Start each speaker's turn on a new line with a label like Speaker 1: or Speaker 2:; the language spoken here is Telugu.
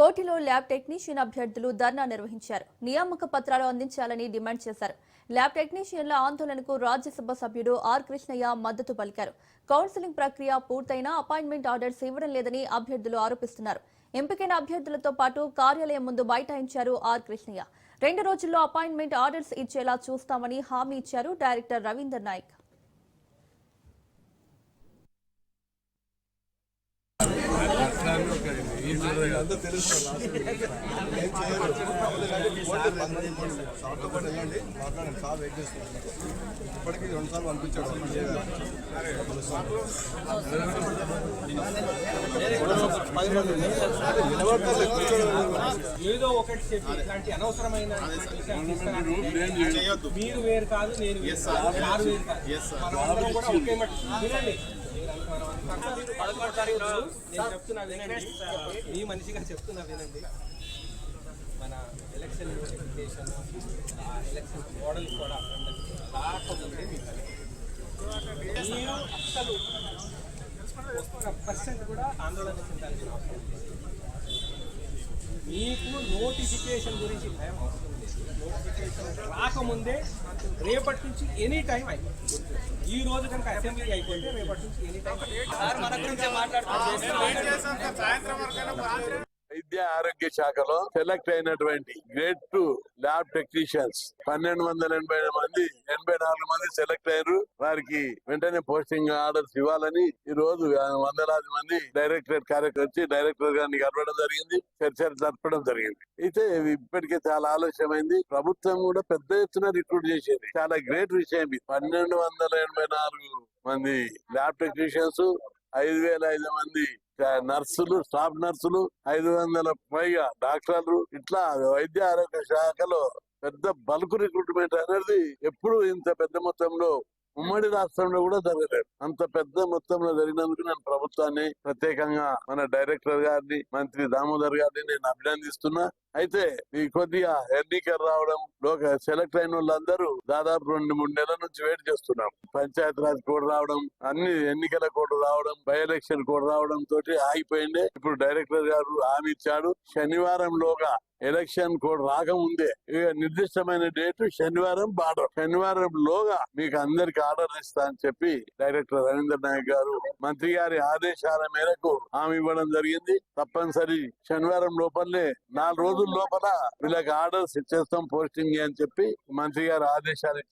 Speaker 1: కోటిలో ల్యాబ్ టెక్నీషియన్ అభ్యర్థులు ధర్నా నిర్వహించారు. నియామక పత్రాలు అందించాలని డిమాండ్ చేశారు. ల్యాబ్ టెక్నీషియన్ల ఆందోళనకు రాజ్యసభ సభ్యుడు ఆర్ కృష్ణయ్య మద్దతు పలికారు. కౌన్సిలింగ్ ప్రక్రియ పూర్తయినా అపాయింట్మెంట్ ఆర్డర్స్ ఇవ్వడం లేదని అభ్యర్థులు ఆరోపిస్తున్నారు. ఎంపికైన అభ్యర్థులతో పాటు కార్యాలయం ముందు బైఠాయించారు ఆర్ కృష్ణయ్య. రెండు రోజుల్లో అపాయింట్మెంట్ ఆర్డర్స్ ఇచ్చేలా చూస్తామని హామీ ఇచ్చారు డైరెక్టర్ రవీందర్ నాయక్.
Speaker 2: ఇప్పటికీ రెండు సార్లు కూర్చోండి
Speaker 3: ఏదో ఒకటి చెప్పి ఇట్లాంటి అనవసరమైన. మీరు వేరు కాదు నేను వేరు కాదు. మనమందరం కూడా ఒకే మట్టి వినండి. పదకొండు తారీఖు రోజు. నేను చెప్తున్నా వినండి మీ మనిషిగా చెప్తున్నా వినండి. మన ఎలక్షన్ నోటిఫికేషన్ ఆ ఎలక్షన్ మోడల్ కూడా రాకముందే మీకు మీరు అసలు ఒక్క పర్సెంట్ కూడా ఆందోళన చెందాల్సిన అవసరం లేదు. మీకు నోటిఫికేషన్ గురించి భయం అవసరం లేదు. నోటిఫికేషన్ రాకముందే రేపటి నుంచి ఎనీ టైం అయిపోతుంది. ఈ రోజు కనుక అసెంబ్లీ అయిపోతే రేపటి నుంచి ఎనీ టైం
Speaker 4: వైద్య ఆరోగ్య శాఖలో సెలెక్ట్ అయినటువంటి గ్రేడ్ టూ ల్యాబ్ టెక్నీషియన్స్ పన్నెండు వందల ఎనభై మంది ఎనభై సెలెక్ట్ అయ్యారు. వారికి వెంటనే పోస్టింగ్ ఆర్డర్స్ ఇవ్వాలని ఈ రోజు వందలాది మంది డైరెక్టరేట్ కార్యక్రమం వచ్చి డైరెక్టర్ గారిని కలవడం జరిగింది. చర్చలు జరపడం జరిగింది. అయితే ఇప్పటికే చాలా ఆలస్యమైంది. ప్రభుత్వం కూడా పెద్ద ఎత్తున రిక్రూట్ చేసేది. చాలా గ్రేట్ విషయం ఇది. పన్నెండు వందల ఎనభై నాలుగు మంది ల్యాబ్ టెక్నీషియన్స్ ఐదు వేల ఐదు మంది నర్సులు స్టాఫ్ నర్సులు ఐదు వందల పైగా డాక్టర్లు. ఇట్లా వైద్య ఆరోగ్య శాఖలో పెద్ద బల్క్ రిక్రూట్మెంట్ అనేది ఎప్పుడు ఇంత పెద్ద మొత్తంలో ఉమ్మడి రాష్ట్రంలో కూడా జరగలేదు. అంత పెద్ద మొత్తంలో జరిగినందుకు నేను ప్రభుత్వాన్ని ప్రత్యేకంగా మన డైరెక్టర్ గారిని మంత్రి దామోదర్ గారిని నేను అభినందిస్తున్నా. అయితే ఈ కొద్దిగా ఎన్నికలు రావడం లోక సెలెక్ట్ అయిన వాళ్ళందరూ దాదాపు రెండు మూడు నెలల నుంచి వెయిట్ చేస్తున్నాం. పంచాయత్ రాజ్ కోడ్ రావడం అన్ని ఎన్నికల కోడ్ రావడం బై ఎలక్షన్ కోడ్ రావడం తోటి ఆగిపోయింది. ఇప్పుడు డైరెక్టర్ గారు హామీ ఇచ్చాడు. శనివారం లోగా ఎలక్షన్ కోడ్ రాకముందే. ఇక నిర్దిష్టమైన డేట్ శనివారం బార్డర్. శనివారం లోగా మీకు అందరికి ఆర్డర్ ఇస్తా అని చెప్పి డైరెక్టర్ రవీంద్ర నాయక్ గారు మంత్రి గారి ఆదేశాల మేరకు హామీ ఇవ్వడం జరిగింది. తప్పనిసరి శనివారం లోపలనే నాలుగు రోజుల లోపల వీళ్ళకి ఆర్డర్స్ ఇచ్చేస్తాం పోస్టింగ్ అని చెప్పి మంత్రి గారు ఆదేశాలు